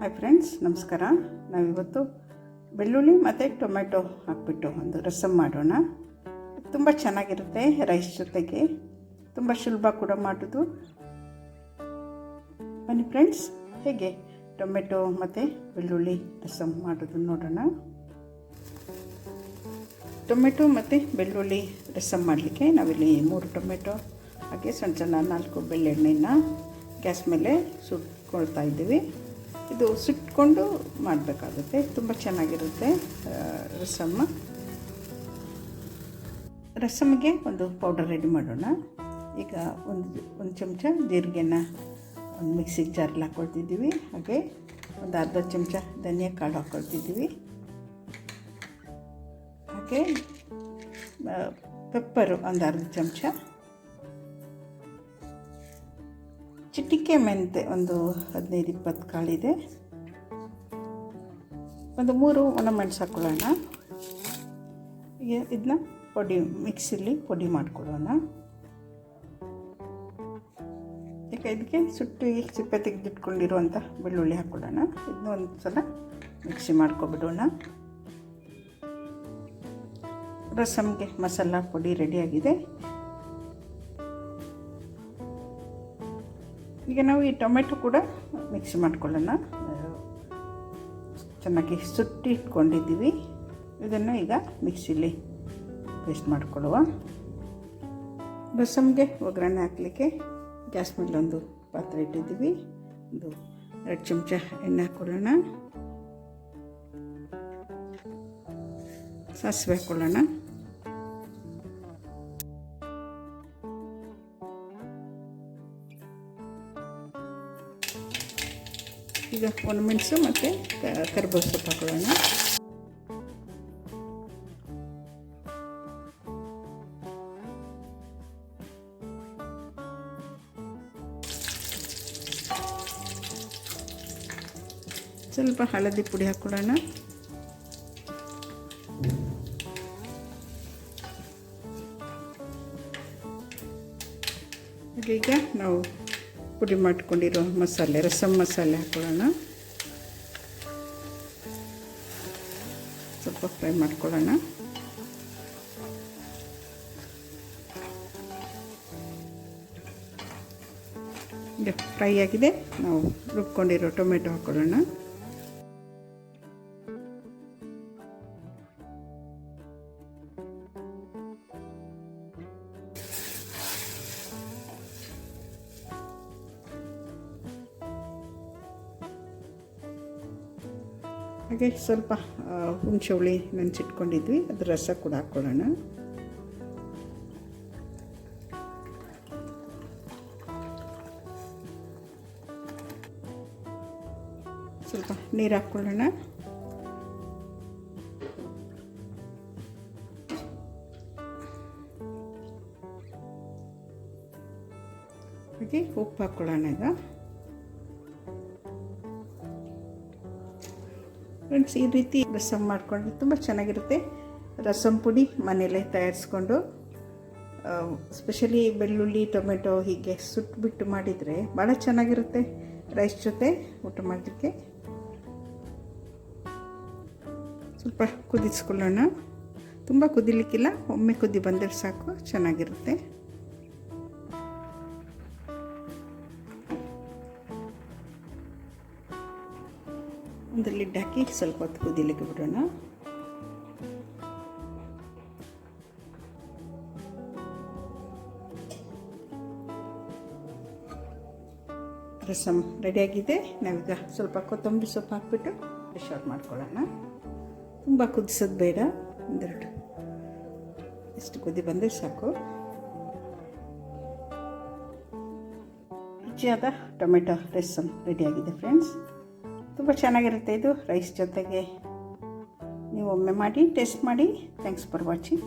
Hi friends ನಮಸ್ಕಾರ. ನಾವಿವತ್ತು ಬೆಳ್ಳುಳ್ಳಿ ಮತ್ತು ಟೊಮೆಟೊ ಹಾಕ್ಬಿಟ್ಟು ಒಂದು ರಸಮ್ ಮಾಡೋಣ. ತುಂಬ ಚೆನ್ನಾಗಿರುತ್ತೆ ರೈಸ್ ಜೊತೆಗೆ. ತುಂಬ ಸುಲಭ ಕೂಡ ಮಾಡೋದು. ಬನ್ನಿ ಫ್ರೆಂಡ್ಸ್ ಹೇಗೆ ಟೊಮೆಟೊ ಮತ್ತು ಬೆಳ್ಳುಳ್ಳಿ ರಸಮ್ ಮಾಡೋದು ನೋಡೋಣ. ಟೊಮೆಟೊ ಮತ್ತು ಬೆಳ್ಳುಳ್ಳಿ ರಸಮ್ ಮಾಡಲಿಕ್ಕೆ ನಾವಿಲ್ಲಿ ಮೂರು ಟೊಮೆಟೊ ಹಾಗೆ ಸಣ್ಣ ಸಣ್ಣ ನಾಲ್ಕು ಬೆಳ್ಳೆಣ್ಣೆನ ಗ್ಯಾಸ್ ಮೇಲೆ ಸುಟ್ಕೊಳ್ತಾ ಇದ್ದೀವಿ. ಇದು ಸುಟ್ಕೊಂಡು ಮಾಡಬೇಕಾಗುತ್ತೆ. ತುಂಬ ಚೆನ್ನಾಗಿರುತ್ತೆ ರಸಮ್ಮ. ರಸಮ್ಗೆ ಒಂದು ಪೌಡರ್ ರೆಡಿ ಮಾಡೋಣ. ಈಗ ಒಂದು ಒಂದು ಚಮಚ ಜೀರಿಗೆನ ಒಂದು ಮಿಕ್ಸಿ ಜಾರಲ್ಲಿ ಹಾಕ್ಕೊಳ್ತಿದ್ದೀವಿ ಹಾಗೆ ಒಂದು ಅರ್ಧ ಚಮಚ ಧನಿಯಾ ಕಾಳು ಹಾಕ್ಕೊಳ್ತಿದ್ದೀವಿ ಹಾಗೆ ಪೆಪ್ಪರು ಒಂದು ಅರ್ಧ ಚಮಚ ಚಿಟಿಕೆ ಮೆಂತೆ ಒಂದು ಹದಿನೈದು ಇಪ್ಪತ್ತು ಕಾಳಿದೆ. ಒಂದು ಮೂರು ಒಣ ಮೆಣಸು ಹಾಕ್ಕೊಳ್ಳೋಣ ಇದನ್ನ ಪೊಡಿ, ಮಿಕ್ಸಿಲಿ ಪೊಡಿ ಮಾಡ್ಕೊಳ್ಳೋಣ. ಈಗ ಇದಕ್ಕೆ ಸುಟ್ಟು ಸಿಪ್ಪೆ ತೆಗೆದಿಟ್ಕೊಂಡಿರುವಂಥ ಬೆಳ್ಳುಳ್ಳಿ ಹಾಕ್ಕೊಳ್ಳೋಣ ಇದನ್ನ ಒಂದು ಸಲ ಮಿಕ್ಸಿ ಮಾಡ್ಕೊಬಿಡೋಣ. ರಸಮ್ಗೆ ಮಸಾಲ ಪುಡಿ ರೆಡಿಯಾಗಿದೆ ಈಗ ನಾವು ಈ ಟೊಮೆಟೊ ಕೂಡ ಮಿಕ್ಸ್ ಮಾಡ್ಕೊಳ್ಳೋಣ. ಚೆನ್ನಾಗಿ ಸುಟ್ಟಿ ಇಟ್ಕೊಂಡಿದ್ದೀವಿ. ಇದನ್ನು ಈಗ ಮಿಕ್ಸಿಲಿ ಪೇಸ್ಟ್ ಮಾಡ್ಕೊಳ್ಳುವ. ರಸಮ್ಗೆ ಒಗ್ಗರಣೆ ಹಾಕಲಿಕ್ಕೆ ಗ್ಯಾಸ್ ಮೇಲೆ ಒಂದು ಪಾತ್ರೆ ಇಟ್ಟಿದ್ದೀವಿ. ಒಂದು ಎರಡು ಚಮಚ ಎಣ್ಣೆ ಹಾಕ್ಕೊಳ್ಳೋಣ. ಸಾಸಿವೆ ಹಾಕ್ಕೊಳ್ಳೋಣ. ಈಗ ಒಣಮೆಣಸು ಮೆಣಸು ಮತ್ತು ಕರ್ಬೇವು ಸೊಪ್ಪು ಹಾಕೊಳ್ಳೋಣ. ಸ್ವಲ್ಪ ಹಳದಿ ಪುಡಿ ಹಾಕ್ಕೊಳ್ಳೋಣ ಈಗ ನಾವು ಪುಡಿ ಮಾಡ್ಕೊಂಡಿರೋ ಮಸಾಲೆ ರಸಮ್ ಮಸಾಲೆ ಹಾಕೊಳ್ಳೋಣ. ಸ್ವಲ್ಪ ಫ್ರೈ ಮಾಡ್ಕೊಳ್ಳೋಣ. ಫ್ರೈ ಆಗಿದೆ. ನಾವು ರುಬ್ಕೊಂಡಿರೋ ಟೊಮೆಟೊ ಹಾಕ್ಕೊಳ್ಳೋಣ ಹಾಗೆ ಸ್ವಲ್ಪ ಹುಣಸೆ ಹುಳಿ ನೆನೆಸಿಟ್ಕೊಂಡಿದ್ವಿ. ಅದು ರಸ ಕೂಡ ಹಾಕ್ಕೊಳ್ಳೋಣ. ಸ್ವಲ್ಪ ನೀರು ಹಾಕ್ಕೊಳ್ಳೋಣ. ಹಾಗೆ ಉಪ್ಪು ಹಾಕ್ಕೊಳ್ಳೋಣ ಈಗ. ಫ್ರೆಂಡ್ಸ್ ಈ ರೀತಿ ರಸಮ್ ಮಾಡಿಕೊಂಡ್ರೆ ತುಂಬ ಚೆನ್ನಾಗಿರುತ್ತೆ. ರಸಮ್ ಪುಡಿ ಮನೆಯಲ್ಲೇ ತಯಾರಿಸ್ಕೊಂಡು ಸ್ಪೆಷಲಿ ಬೆಳ್ಳುಳ್ಳಿ, ಟೊಮೆಟೊ ಹೀಗೆ ಸುಟ್ಬಿಟ್ಟು ಮಾಡಿದರೆ ಭಾಳ ಚೆನ್ನಾಗಿರುತ್ತೆ ರೈಸ್ ಜೊತೆ ಊಟ ಮಾಡಲಿಕ್ಕೆ. ಸ್ವಲ್ಪ ಕುದಿಸ್ಕೊಳ್ಳೋಣ. ತುಂಬ ಕುದಿಲಿಕ್ಕಿಲ್ಲ, ಒಮ್ಮೆ ಕುದಿ ಬಂದರೆ ಸಾಕು, ಚೆನ್ನಾಗಿರುತ್ತೆ. ಒಂದು ಲಿಡ್ ಹಾಕಿ ಸ್ವಲ್ಪ ಹೊತ್ತು ಕುದಿಲಿಕ್ಕೆ ಬಿಡೋಣ. ರಸಮ್ ರೆಡಿಯಾಗಿದೆ ನಾವೀಗ ಸ್ವಲ್ಪ ಕೊತ್ತಂಬರಿ ಸೊಪ್ಪು ಹಾಕ್ಬಿಟ್ಟು ಫ್ರೆಶ್ ಔಟ್ ಮಾಡ್ಕೊಳ್ಳೋಣ. ತುಂಬ ಕುದಿಸೋದು ಬೇಡ. ಒಂದೆರಡು. ಎಷ್ಟು ಕುದಿ ಬಂದರೆ ಸಾಕು. ರುಚಿಯಾದ ಟೊಮೆಟೊ ರಸಮ್ ರೆಡಿಯಾಗಿದೆ ಫ್ರೆಂಡ್ಸ್ ತುಂಬ ಚೆನ್ನಾಗಿರುತ್ತೆ ಇದು ರೈಸ್ ಜೊತೆಗೆ. ನೀವು ಒಮ್ಮೆ ಮಾಡಿ ಟೇಸ್ಟ್ ಮಾಡಿ. Thanks for watching